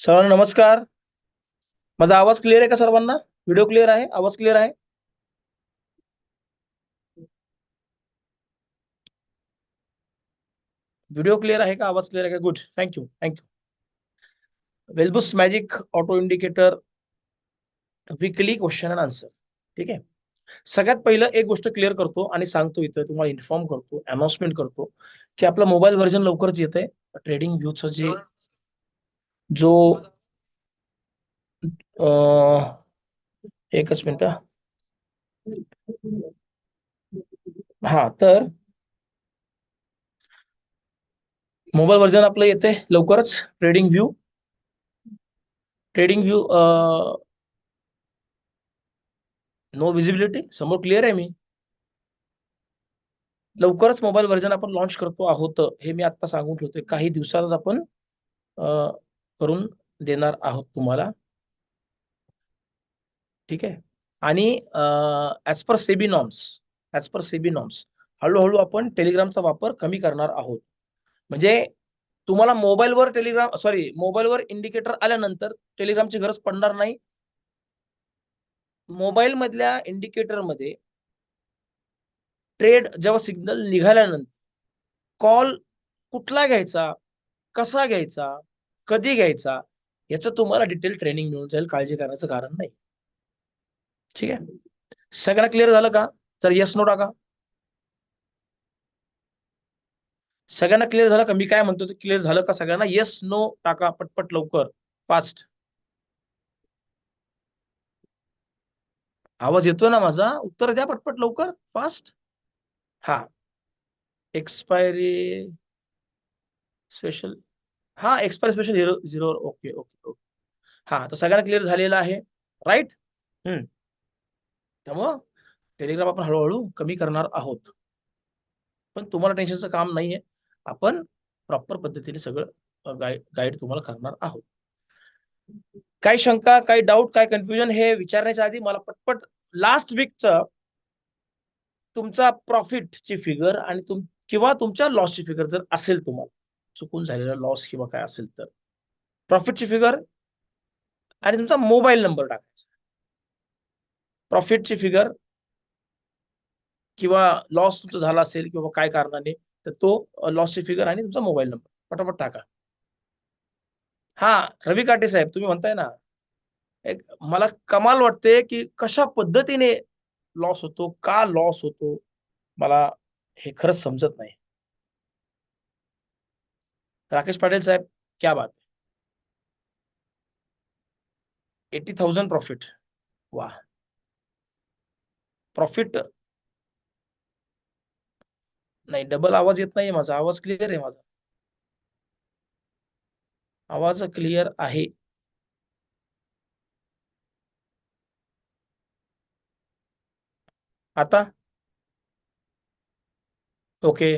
सर्वांना नमस्कार. माझा आवाज क्लिअर आहे का सर्वांना? व्हिडिओ क्लिअर आहे? आवाज क्लिअर आहे? व्हिडिओ क्लिअर आहे का? आवाज क्लिअर आहे का? Good thank you thank you वेलबुस magic auto indicator weekly question and answer ठीक आहे? सगळ्यात पहिलं एक गोष्ट क्लिअर करतो आणि सांगतो इथं तुम्हाला इन्फॉर्म करतो अनाउन्समेंट करतो की आपलं मोबाईल व्हर्जन लवकरच येत आहे ट्रेडिंग व्ह्यूचं जे जो एकच मिनिट. हा तर मोबाईल व्हर्जन आपलं येते लवकरच. Trading view. Trading view no visibility समोर क्लिअर आहे मी. लवकरच मोबाईल व्हर्जन आपण लॉन्च करतो आहोत हे मी आता सांगून ठेवतोय. काही दिवसातच आपण करून देणार आहोत तुम्हाला. ठीक आहे? आणि as per SEBI norms as per SEBI norms हळूहळू आपण टेलिग्रामचा वापर कमी करणार आहोत. म्हणजे तुम्हाला मोबाईलवर टेलिग्राम सॉरी मोबाईलवर इंडिकेटर आल्यानंतर टेलिग्रामची गरज पडणार नाही. मोबाईल मधल्या इंडिकेटरमध्ये ट्रेड जेव्हा सिग्नल निघाल्यानंतर कॉल कुठला घ्यायचा कसा घ्यायचा कधी घ्यायचा याचं तुम्हाला डिटेल ट्रेनिंग मिळून जाईल काळजी करण्याचं कारण नाही. ठीक आहे? सगळ्यांना क्लिअर झालं का? तर यस नो टाका. सगळ्यांना क्लिअर झालं का? मी काय म्हणतो ते क्लिअर झालं का सगळ्यांना? येस नो टाका पटपट लवकर. फास्ट आवाज येतोय ना माझा? उत्तर द्या पटपट लवकर. फास्ट हा. एक्सपायरी स्पेशल हा expire special zero zero okay okay okay हा तर सगळ्यांना क्लिअर झालेलं आहे. राईट हम्म. त्यामुळं टेलिग्राम आपण हळूहळू कमी करणार आहोत. पण तुम्हाला टेन्शनचं काम नाहीये. आपण प्रॉपर पद्धतीने सगळं गाईड तुम्हाला करणार आहोत. काही शंका काही डाऊट काय कन्फ्युजन हे विचारण्याच्या आधी मला पटपट लास्ट वीकचं तुमचा प्रॉफिटची फिगर आणि तुम किंवा तुमच्या लॉसची फिगर जर असेल तुम्हाला चुकून झालेला लॉस किंवा काय असेल तर. प्रॉफिटची फिगर आणि तुमचा मोबाईल नंबर टाकायचा. प्रॉफिटची फिगर किंवा लॉस तुमचा झाला असेल किंवा काय कारणाने तर तो लॉसची फिगर आणि तुमचा मोबाईल नंबर पटापट टाका. हा रवी काटे साहेब तुम्ही म्हणताय ना एक मला कमाल वाटते की कशा पद्धतीने लॉस होतो का लॉस होतो मला हे खरंच समजत नाही. राकेश पाटील साहेब क्या बात एटी थाउजंड प्रॉफिट वा प्रॉफिट नाही डबल आवाज येत नाही माझा आवाज क्लिअर आहे माझा. आवाज क्लिअर आहे. आता? ओके.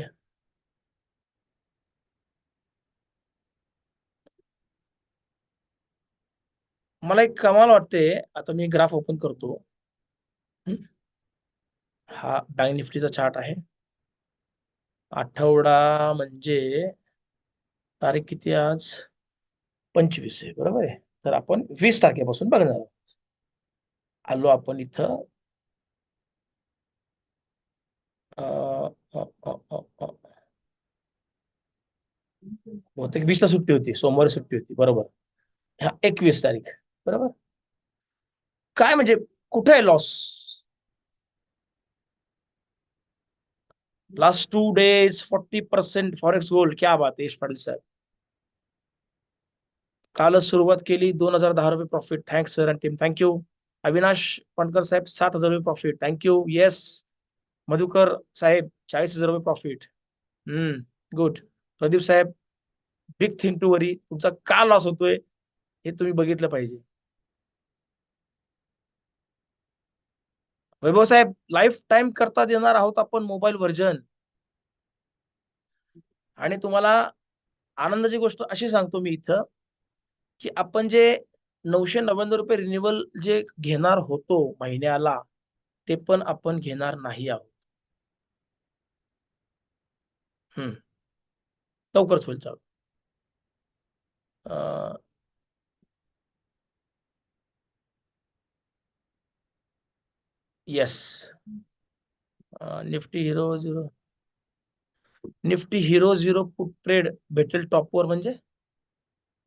मला एक कमाल वाटते आता मी ग्राफ ओपन करतो. हा? बँक निफ्टीचा चार्ट आहे. आठवडा तारीख किती आज? पंचवीस आहे बरोबर आहे. तर आपण वीस तारखेपासून बघणार आलो आपण इथं. अं, अं, अं, अं, अं. बहुतेक वीसला सुट्टी होती सोमवारी सुट्टी होती बरोबर. हा एकवीस तारीख. बरोबर? काय म्हणजे कुठे आहे loss last two days forty percent forex gold क्या बात आहे यश पाटील साहेब. कालच सुरुवात केली दोन हजार दहा रुपये profit thanks sir and team thank you Avinash Pankar साहेब सात हजार रुपये profit thank you yes Madhukar साहेब चाळीस हजार रुपये प्रॉफिट हम्म गुड प्रदीप साहेब बिग थिंग टू वरी तुमचा का लॉस होतोय हे तुम्ही बघितलं पाहिजे. वैभव साहेब लाईफ टाइम करता देणार आहोत आपण मोबाईल व्हर्जन आणि तुम्हाला आनंदाची गोष्ट अशी सांगतो मी इथं की आपण जे नऊशे नव्याण्णव रुपये रिन्युअल जे घेणार होतो महिन्याला ते पण आपण घेणार नाही आहोत. हम्म. लवकरच होईल चालू yes nifty hero zero nifty hero zero put trade भेटेल टॉपवर म्हणजे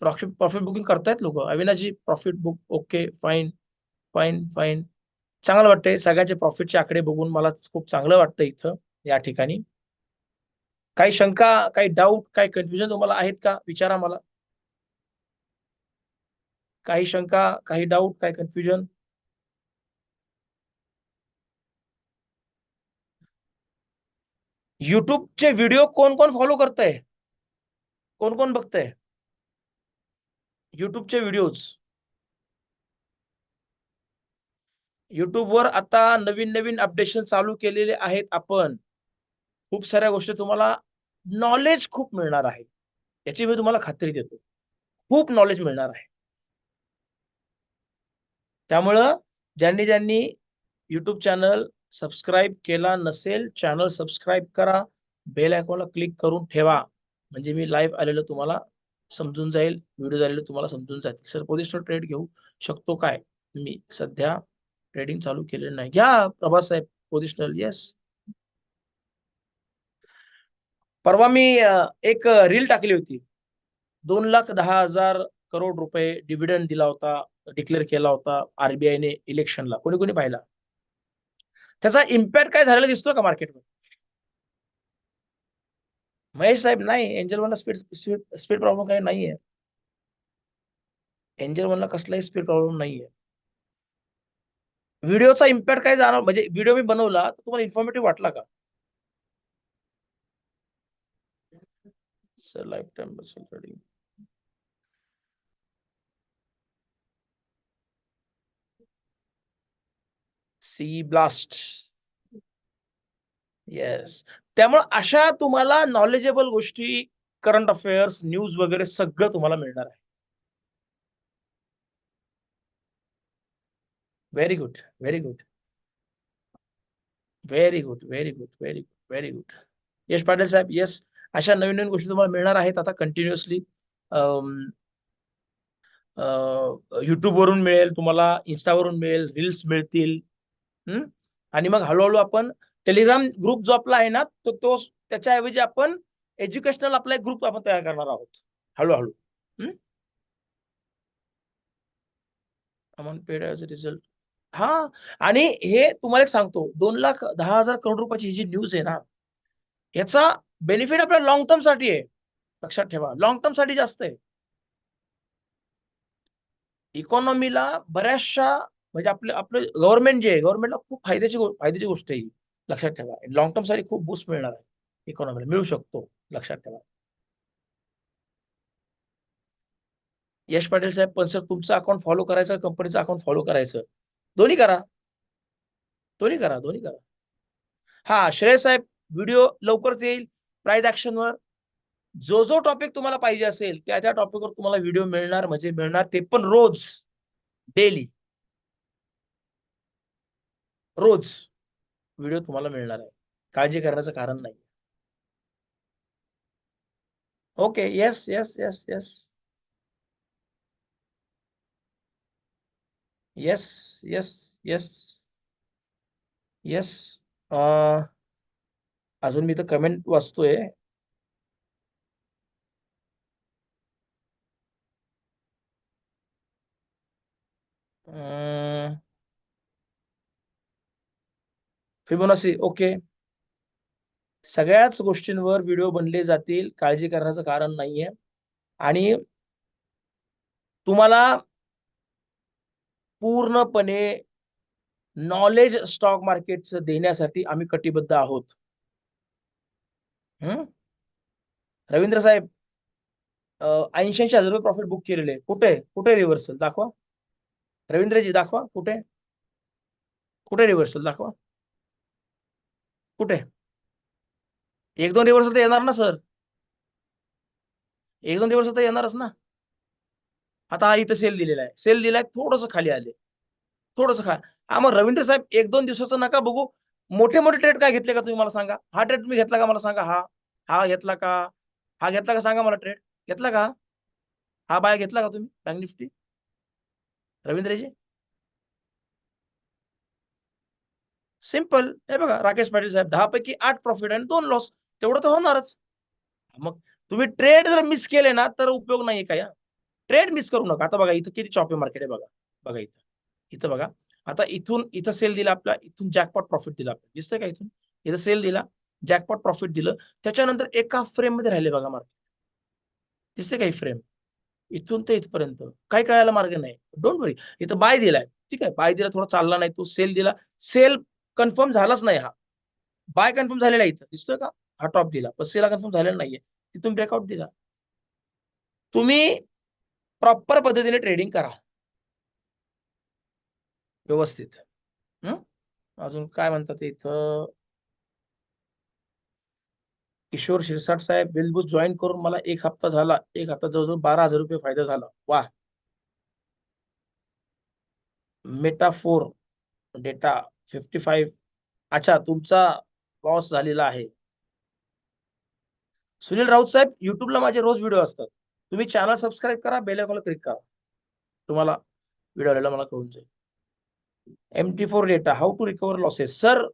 प्रॉफिट प्रॉफिट बुकिंग करतायत लोक. Avinaji profit book okay fine fine fine चांगलं वाटतंय. सगळ्याचे प्रॉफिटचे आकडे बघून मला खूप चांगलं वाटतं इथं या ठिकाणी. काही शंका काही डाऊट काही कन्फ्युजन तुम्हाला आहेत का? विचारा मला. काही शंका काही डाऊट काही कन्फ्युजन युट्यूबचे व्हिडिओ कोण कोण फॉलो करतंय? कोण कोण बघतंय? युट्यूबचे व्हिडिओज. युट्यूबवर आता नवीन नवीन अपडेशन चालू केलेले आहेत आपण. खूप साऱ्या गोष्टी तुम्हाला नॉलेज खूप मिळणार आहे. याची मी तुम्हाला खात्री देतो. खूप नॉलेज मिळणार आहे. त्यामुळं ज्यांनी ज्यांनी युट्यूब चॅनल सबस्क्राईब केला नसेल चॅनल सबस्क्राईब करा. बेल आयकॉनला क्लिक करून ठेवा. म्हणजे मी लाईव्ह आलेलं तुम्हाला समजून जाईल व्हिडिओ झालेलं तुम्हाला समजून जाईल सर पोझिशनल ट्रेड घेऊ शकतो काय? मी सध्या ट्रेडिंग चालू केलेलं नाही. घ्या प्रभास साहेब पोझिशनल येस परवा मी एक रील टाकली होती. दोन लाख दहा हजार करोड रुपये डिव्हिडंड दिला होता डिक्लेअर केला होता आरबीआयने इलेक्शनला कोणी कोणी पाहिला? त्याचा इम्पॅक्ट काय झालेला दिसतो का मार्केटवर महेश साहेब, नाही. एंजल वनला स्पीड स्पीड प्रॉब्लेम काही नाहीये. एंजल वनला कसलाही स्पीड प्रॉब्लेम नाहीये. व्हिडिओचा इम्पॅक्ट काय जाणार म्हणजे व्हिडिओ मी बनवला, तर तुम्हाला इन्फॉर्मेटिव्ह वाटला का? Sir life time see blast. Yes त्यामुळे अशा तुम्हाला नॉलेजेबल गोष्टी करंट अफेअर्स न्यूज वगैरे सगळं तुम्हाला मिळणार आहे. Very good very good very good very good very good very good Yash Patil साहेब येस अशा नवीन नवीन गोष्टी तुम्हाला मिळणार आहेत आता कंटिन्युअसली युट्यूबवरून um, uh, मिळेल तुम्हाला इन्स्टावरून मिळेल रील्स मिळतील. हम्म? आणि मग हळूहळू आपण टेलिग्राम ग्रुप जो आपला आहे ना तो तो त्याच्याऐवजी आपण एज्युकेशनल आपला एक ग्रुप आपण तयार करणार आहोत. हळूहळू. Amount paid as a result हा आणि हे तुम्हाला एक सांगतो दोन लाख दहा हजार करोड रुपयाची ही जी न्यूज आहे ना याचा बेनिफिट आपल्या लॉंग टर्मसाठी आहे. लक्षात ठेवा लॉंग टर्मसाठी जास्त आहे. इकॉनॉमीला बऱ्याचशा म्हणजे आपलं आपलं गव्हर्नमेंट जे आहे गव्हर्नमेंटला खूप फायद्याची फायद्याची गोष्ट आहे लक्षात ठेवा. लॉंग टर्मसाठी खूप बूस्ट मिळणार आहे. इकॉनॉमीला मिळू शकतो. लक्षात ठेवा. यश पाटील साहेब पण सर तुमचं अकाउंट फॉलो करायचं कंपनीचं अकाउंट फॉलो करायचं? दोन्ही करा. दोन्ही करा दोन्ही करा. हा श्रेय साहेब व्हिडिओ लवकरच येईल. प्राईज ऍक्शनवर जो जो टॉपिक तुम्हाला पाहिजे असेल त्या त्या टॉपिकवर तुम्हाला व्हिडिओ मिळणार म्हणजे मिळणार ते पण रोज. डेली रोज व्हिडिओ तुम्हाला मिळणार आहे. काळजी करण्याचं कारण नाही. Okay yes yes yes yes yes yes yes yes अजून मी तर कमेंट वाचतोय. Fibonacci okay. सगळ्याच गोष्टींवर व्हिडिओ बनले जातील काळजी करण्याचं कारण नाहीये. आणि तुम्हाला पूर्णपणे नॉलेज स्टॉक मार्केटचं देण्यासाठी आम्ही कटिबद्ध आहोत. हम्म रवींद्र साहेब ऐंशी हजार रुपये प्रॉफिट बुक केलेले. कुठे? कुठे रिव्हर्सल दाखवा. रवींद्रजी दाखवा. कुठे? कुठे रिव्हर्सल दाखवा. कुठे? एक दोन दिवस तर येणार ना सर एक दोन दिवस तर येणारच ना. आता हा इथं सेल दिलेला आहे. सेल दिलाय थोडस खाली आले. थोडस खा हा मग रवींद्र साहेब एक दोन दिवसाचं नका बघू. मोठे मोठे ट्रेड काय घेतले का तुम्ही मला सांगा? हा ट्रेड तुम्ही घेतला का मला सांगा? हा. हा घेतला का? हा घेतला का सांगा मला ट्रेड घेतला का? हा बाय घेतला का तुम्ही? Bank Nifty Ravindraji? सिंपल हे बघा राकेश पाटील साहेब दहा पैकी आठ प्रॉफिट आणि दोन लॉस तेवढं तर होणारच. मग तुम्ही ट्रेड जर मिस केले ना तर उपयोग नाहीये काय ट्रेड मिस करू नका. आता बघा इथं किती चॉपी मार्केट आहे बघा. बघा इथं. इथं बघा. आता इथून इथं सेल दिला आपला इथून जॅकपॉट प्रॉफिट दिला आपल्याला. दिसतंय का इथून? इथं सेल दिला जॅकपॉट प्रॉफिट दिलं. त्याच्यानंतर एका फ्रेममध्ये राहिले बघा मार्केट दिसते काही फ्रेम इथून ते इथपर्यंत. काय कळायला मार्ग नाही. डोंट वरी इथं बाय दिलाय. ठीक आहे. बाय दिला थोडा चालला नाही तो. सेल दिला. सेल कन्फर्म झालाच नाही हा. बाय कन्फर्म झालेला इथं. दिसतोय का? हा टॉप दिला. पण कन्फर्म झालेला नाहीये. तिथून ब्रेकआउट दिला. तुम्ही प्रॉपर पद्धतीने ट्रेडिंग करा. व्यवस्थित. हम्म अजून काय म्हणतात इथं? किशोर शिरसाट साहेब बिलबुस जॉईन करून मला एक हप्ता झाला. एक हप्ता जवळजवळ बारा हजार रुपये फायदा झाला. वा. मेटाफोर डेटा फिफ्टी फाईव्ह अच्छा तुमचा लॉस झालेला आहे. सुनील राऊत साहेब युट्यूबला माझे रोज व्हिडिओ असतात. तुम्ही चॅनल सबस्क्राईब करा बेल आयकॉनला क्लिक करा. तुम्हाला व्हिडिओ आलेला मला कळून जाईल. M T four data how to recover losses sir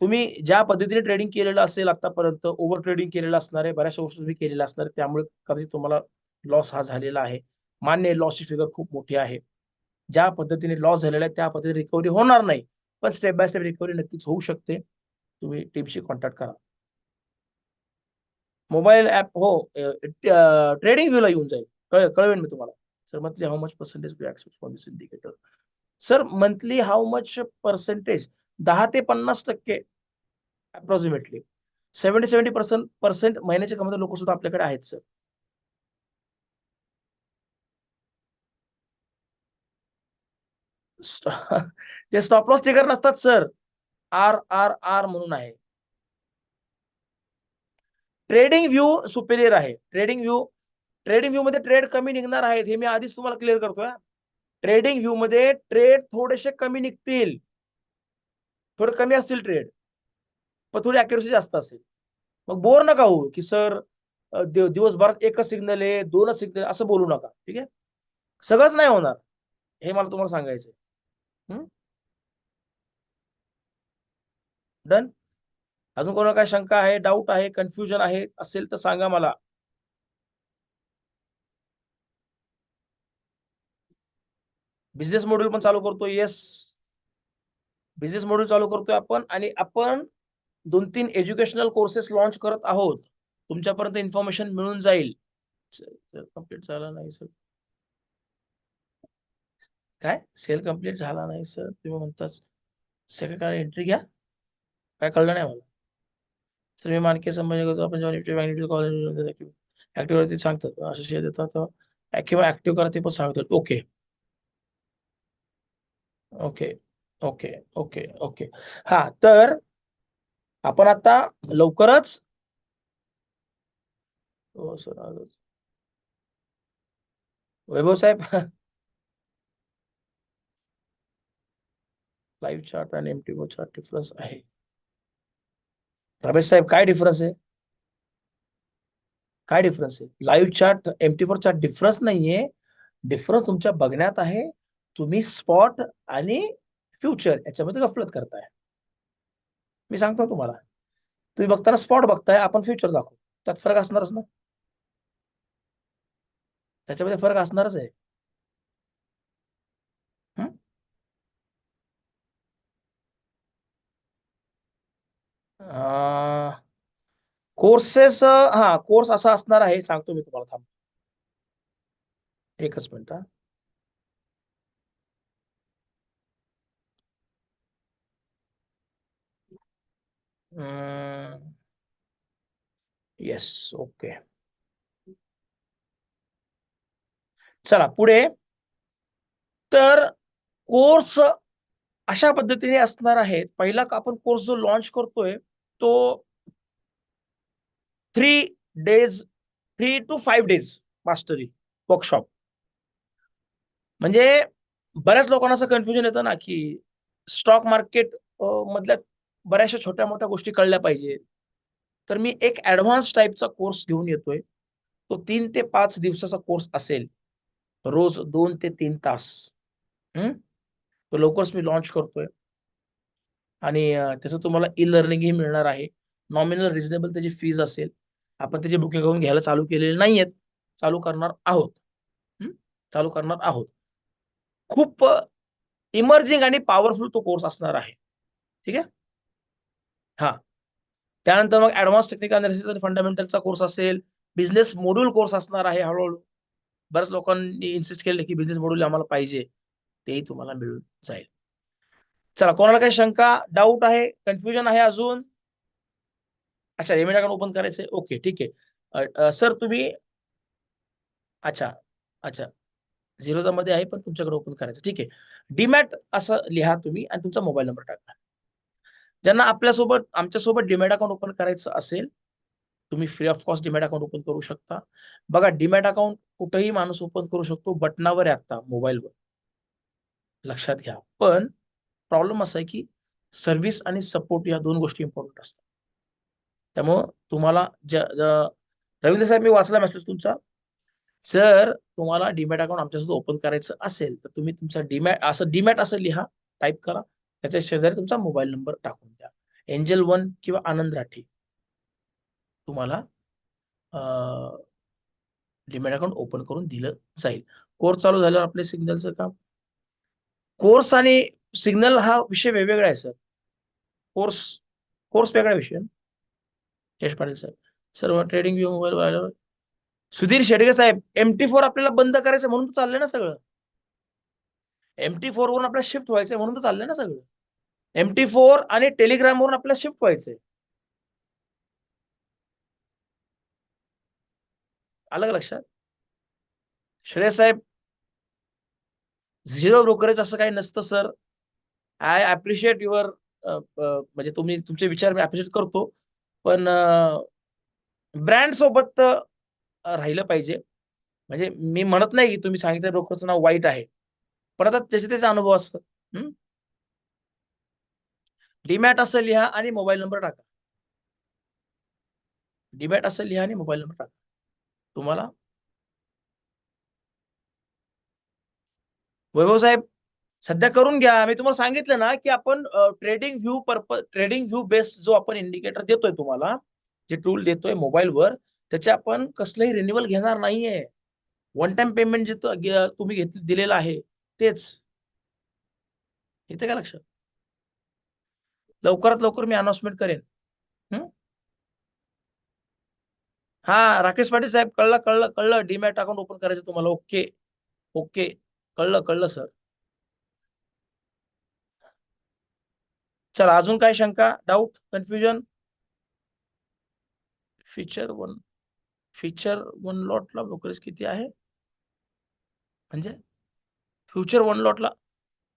तुम्ही ज्या पद्धतीने ट्रेडिंग केलेलं असेल आतापर्यंत ओव्हर ट्रेडिंग केलेलं असणार आहे बऱ्याचशा गोष्टी तुम्ही केलेल्या असणार आहे त्यामुळे कदाचित तुम्हाला लॉस हा झालेला आहे. मान्य लॉसची फिगर खूप मोठी आहे. ज्या पद्धतीने लॉस झालेला आहे त्या पद्धतीने रिकव्हरी होणार नाही. पण स्टेप बाय स्टेप रिकव्हरी नक्कीच होऊ शकते. तुम्ही टीमशी कॉन्टॅक्ट करा. मोबाईल ऍप हो ट्रेडिंग व्ह्यूला येऊन जाईल. कळ कळवेन मी तुम्हाला. Sir monthly how much percentage for this indicator sir monthly how much percentage दहा ते पन्नास टक्के approximately seventy seventy percent percent महिन्याच्या कमवते लोक सुद्धा आपल्याकडे आहेत सर ते स्टॉप लॉस ट्रिगर नसतात सर आर आर आर म्हणून आहे. ट्रेडिंग व्ह्यू सुपेरियर आहे. ट्रेडिंग व्ह्यू ट्रेडिंग व्ह्यू मध्ये ट्रेड कमी निघणार आहेत हे मी आधीच तुम्हाला क्लिअर करतोय. ट्रेडिंग व्ह्यू मध्ये ट्रेड थोडेसे कमी निघतील. थोडे कमी असतील ट्रेड पण थोडी अॅक्युरेसी जास्त असेल. मग बोर नका हो की सर दिवसभरात एकच सिग्नल आहे दोनच सिग्नल असं बोलू नका ठीक आहे? सगळंच नाही होणार हे मला तुम्हाला सांगायचं डन अजून कोणाला काय शंका आहे डाऊट आहे कन्फ्युजन आहे असेल तर सांगा मला. बिझनेस मॉड्यूल पण चालू करतो येस बिझनेस मॉड्यूल चालू करतोय आपण आणि आपण दोन तीन एज्युकेशनल कोर्सेस लॉन्च करत आहोत. तुमच्यापर्यंत इन्फॉर्मेशन मिळून जाईल. कंप्लीट झाला नाही सर. काय? सेल कंप्लीट झाला नाही सर तुम्ही म्हणताच सेकंड काय एंट्री घ्या. काय कळलं नाही मला सर मी मानके संबंध करतो. आपण जेव्हा कॉलेज ऍक्टिव्ह वरती सांगतात. असं शेअर देतात. किंवा ऍक्टिव्ह करते पण सांगतात. Okay okay okay okay okay हा तर आपण आता लवकरच हो सर आजच. वैभव साहेब लाईव्ह चार्ट आणि एमटी चार्ट डिफरन्स आहे रमेश साहेब काय डिफरन्स आहे काय डिफरन्स आहे live chart MT four chart difference नाहीये डिफरन्स तुमच्या बघण्यात आहे तुम्ही स्पॉट आणि फ्युचर याच्यामध्ये गफलत करताय मी सांगतो तुम्हाला तुम्ही बघताना स्पॉट बघताय आपण फ्युचर दाखवू त्यात फरक असणारच ना त्याच्यामध्ये फरक असणारच आहे कोर्सेस हा कोर्स असा असणार आहे. सांगतो मी तुम्हाला थांब. एकच मिनिट हा. येस ओके चला पुढे. तर कोर्स अशा पद्धतीने असणार आहेत. पहिला आपण कोर्स जो लॉन्च करतोय तो three days three two five days mastery workshop म्हणजे बऱ्याच लोकांना असं कन्फ्युजन येतं ना की स्टॉक मार्केट मधल्या बऱ्याचशा छोट्या मोठ्या गोष्टी कळल्या पाहिजे. तर मी एक ऍडव्हान्स टाईपचा कोर्स घेऊन येतोय. तो तीन ते पाच दिवसाचा कोर्स असेल. रोज दोन ते तीन तास. हम्म तो लवकरच मी लॉन्च करतोय. आणि त्याचं तुम्हाला ई लर्निंगही मिळणार आहे. नॉमिनल रिजनेबल त्याची फीज असेल. आपण त्याची बुकिंग करून घ्यायला चालू केलेले आहेत. चालू करणार आहोत. चालू करणार आहोत. खूप इमर्जिंग आणि पॉवरफुल तो कोर्स असणार आहे. ठीक आहे? हा. त्यानंतर मग ऍडव्हान्स टेक्निकल अनालिसिस आणि फंडामेंटलचा कोर्स असेल. बिझनेस मॉड्यूल कोर्स असणार आहे हळूहळू. बऱ्याच लोकांनी इन्सिस्ट केले की बिझनेस मॉड्यूल आम्हाला पाहिजे. तेही तुम्हाला मिळून जाईल. चला कोणाला काही शंका डाऊट आहे कन्फ्युजन आहे अजून? अच्छा एम अकाउंट ओपन करायचंय ओके ठीक आहे. सर तुम्ही अच्छा अच्छा. झिरो मध्ये आहे पण तुमच्याकडे ओपन करायचं. ठीक आहे. डीमॅट असं लिहा तुम्ही आणि तुमचा मोबाईल नंबर टाका. ज्यांना आपल्यासोबत आमच्यासोबत डीमॅट अकाउंट ओपन करायचं असेल तुम्ही free of cost demat account open करू शकता. बघा डीमॅट अकाउंट कुठेही माणूस ओपन करू शकतो बटनावर आहे आता मोबाईलवर लक्षात घ्या. पण प्रॉब्लेम असा आहे की सर्व्हिस आणि सपोर्ट या दोन गोष्टी इम्पॉर्टंट असतात. त्यामुळं तुम्हाला ज्या रवींद्र साहेब मी वाचला मेसेज तुमचा. जर तुम्हाला डीमॅट अकाउंट आमच्यासोबत ओपन करायचं असेल तर तुम्ही तुमचा डीमॅट असं डीमॅट असं लिहा टाईप करा. त्याच्या शेजारी तुमचा मोबाईल नंबर टाकून द्या. एंजल वन किंवा आनंद राठी. तुम्हाला डीमॅट अकाउंट ओपन करून दिलं जाईल. कोर्स चालू झाल्यावर आपले सिग्नलचं काम. कोर्स आणि सिग्नल हा विषय वेगवेगळा आहे सर. कोर्स कोर्स वेगळा विषय. यश पाटील साहेब सर्व trading view mobile Sudhir Shedge साहेब एम टी फोर आपल्याला बंद करायचं म्हणून तर चाललंय ना सगळं. एम टी फोर वरून आपल्याला शिफ्ट व्हायचंय म्हणून तर चाललंय ना सगळं. एम टी फोर आणि टेलिग्राम वरून आपल्याला शिफ्ट व्हायचंय. आलं का लक्षात? श्रेय साहेब झिरो ब्रोकरेज असं काही नसतं सर. आय अप्रिशिएट युअर म्हणजे तुम्ही तुमचे विचार मी अप्रिशिएट करतो. पण ब्रँड सोबत राहिलं पाहिजे. म्हणजे मी म्हणत नाही की तुम्ही सांगितलं ब्रोकरचं नाव वाईट आहे. पण आता त्याचे त्याचे अनुभव असतात डीमॅट असं लिहा आणि मोबाईल नंबर टाका. डीमॅट असं लिहा आणि मोबाईल नंबर टाका. तुम्हाला? वैभव साहेब सध्या करून घ्या. मी तुम्हाला सांगितलं ना की आपण trading view purpose trading view base जो आपण इंडिकेटर देतोय तुम्हाला जे टूल देतोय मोबाईलवर त्याचे आपण कसलंही रिन्युअल घेणार नाहीये. वन टाइम पेमेंट जे तुम्ही घेत दिलेलं आहे तेच. येते का लक्षात? लवकरात लवकर मी अनाउन्समेंट करेन. हा? राकेश पाटील साहेब कळलं कळलं कळलं. डीमॅट अकाउंट ओपन करायचं तुम्हाला. ओके. ओके. कळलं कळलं सर चला अजून काय शंका doubt confusion feature one feature one लॉटला brokerage किती आहे? म्हणजे फ्युचर वन लॉटला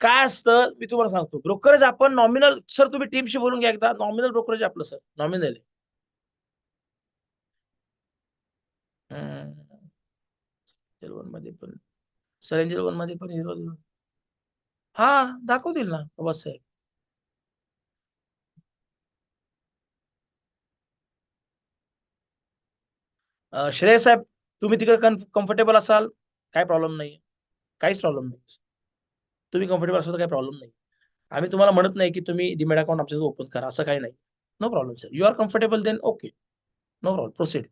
काय असतं? मी तुम्हाला सांगतो. ब्रोकरेज आपण नॉमिनल सर तुम्ही टीमशी बोलून घ्या एकदा. नॉमिनल ब्रोकरेज आपलं सर नॉमिनल आहे. वनमध्ये पण. सर एंजल वनमध्ये पण हिरो हा दाखवतील ना बस श्रेय साहेब तुम्ही तिकडे कम्फर्टेबल असाल? काय प्रॉब्लेम नाही काहीच प्रॉब्लेम नाही तुम्ही कम्फर्टेबल असाल तर काही प्रॉब्लेम नाही आम्ही तुम्हाला म्हणत नाही की तुम्ही डिमेट अकाउंट आमच्या ओपन करा. असं काही नाही. No problem sir you are comfortable then okay no problem proceed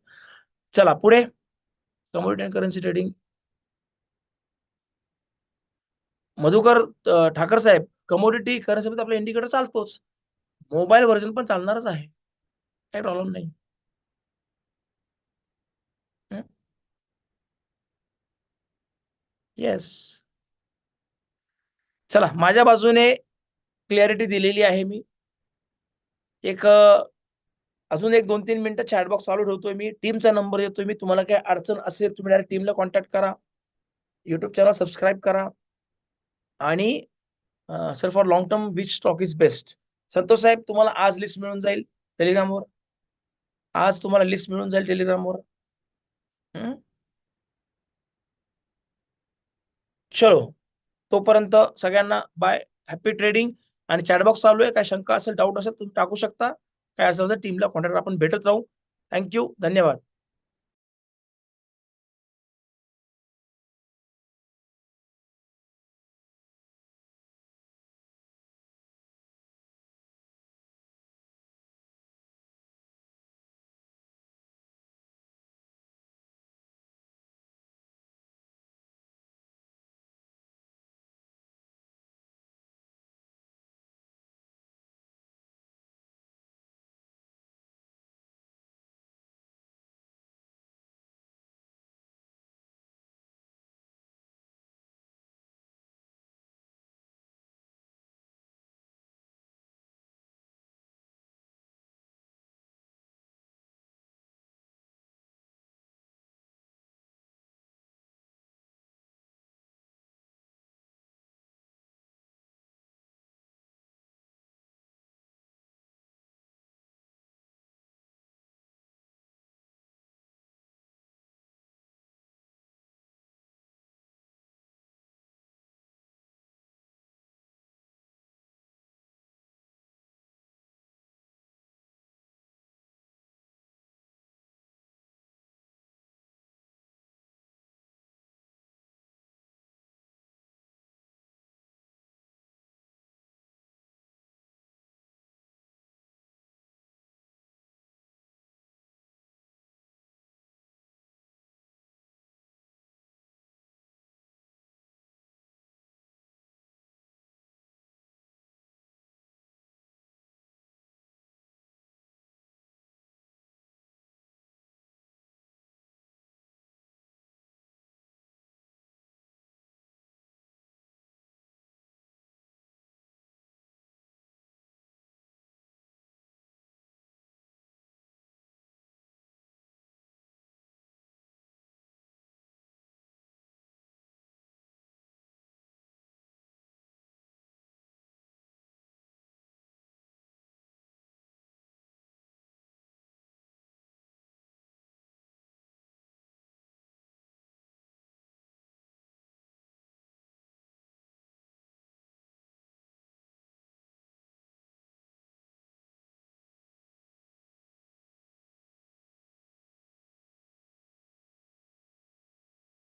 चला पुढे. Commodity and currency trading Madhukar Thakar Saheb commodity करन्सीमध्ये आपला इंडिकेटर चालतोच. मोबाईल व्हर्जन पण चालणारच आहे. काही प्रॉब्लेम नाही येस चला माझ्या बाजूने क्लॅरिटी दिलेली आहे मी. एक अजून एक दोन तीन मिनिटं चॅटबॉक्स चालू ठेवतोय मी. टीमचा नंबर देतोय मी. तुम्हाला काय अडचण असेल तुम्ही डायरेक्ट टीमला कॉन्टॅक्ट करा. युट्यूब चॅनल सबस्क्राईब करा. आणि sir for long term which stock is best Santosh साहेब तुम्हाला आज लिस्ट मिळून जाईल टेलिग्रामवर आज तुम्हाला लिस्ट मिळून जाईल टेलिग्रामवर हम्म? चलो तोपर्यंत सगळ्यांना बाय हॅपी ट्रेडिंग आणि चॅटबॉक्स चालू आहे. काय शंका असेल डाऊट असेल तुम्ही टाकू शकता. काय असेल तर टीमला कॉन्टॅक्ट आपण भेटत राहू. थँक्यू धन्यवाद.